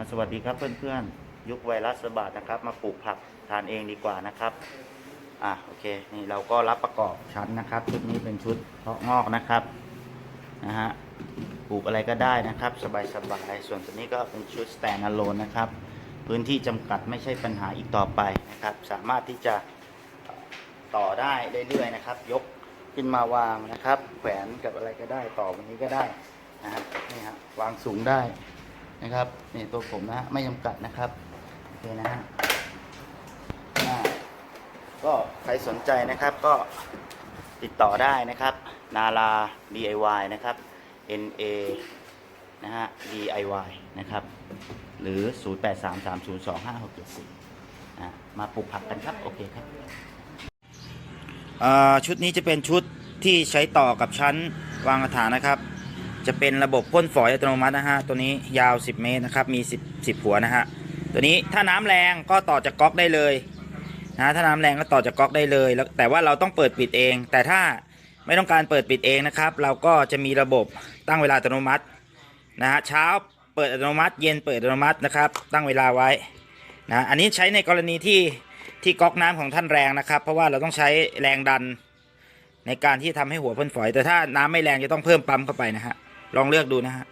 อสวัสดีครับเพื่อนๆ ยุคไวรัสระบาดนะครับ มาปลูกผักทานเองดีกว่านะครับ อะโอเค นี่เราก็รับประกอบชั้นนะครับ ชุดนี้เป็นชุดเพาะงอกนะครับ นะฮะ ปลูกอะไรก็ได้นะครับ สบายๆ ส่วนตัวนี้ก็เป็นชุด stand alone นะครับ พื้นที่จำกัดไม่ใช่ปัญหาอีกต่อไปนะครับ สามารถที่จะต่อได้เรื่อยๆนะครับ ยกขึ้นมาวางนะครับ แขวนกับอะไรก็ได้ ต่อวันนี้ก็ได้นะฮะ นี่ฮะ วางสูงได้ นะครับนี่ตัวผมนะฮะไม่จำกัดนะครับโอเคนะฮะก็ใครสนใจนะครับก็ติดต่อได้นะครับ นารา DIY นะครับ N A นะฮะ DIY นะครับ หรือ 0833025674อะมาปลูกผักกันครับ โอเคครับ ชุดนี้จะเป็นชุดที่ใช้ต่อกับชั้นวางกระถางนะครับ จะเป็นระบบพ่นฝอยอัตโนมัตินะฮะ ตัวนี้ยาว 10 เมตรนะครับ มี 10 10 หัวนะฮะ ตัวนี้ถ้าน้ำแรงก็ต่อจากก๊อกได้เลยนะถ้าน้ำแรงก็ต่อจากก๊อกได้เลยแล้วแต่ว่าเราต้องเปิดปิดเอง แต่ถ้าไม่ต้องการเปิดปิดเองนะครับ เราก็จะมีระบบตั้งเวลาอัตโนมัตินะฮะเช้าเปิดอัตโนมัติ เย็นเปิดอัตโนมัตินะครับ ตั้งเวลาไว้นะอันนี้ใช้ในกรณีที่ที่ก๊อกน้ำของท่านแรงนะครับ เพราะว่าเราต้องใช้แรงดันในการที่ทำให้หัวพ่นฝอย แต่ถ้าน้ำไม่แรงจะต้องเพิ่มปั๊มเข้าไปนะฮะ ลองเลือกดูนะฮะ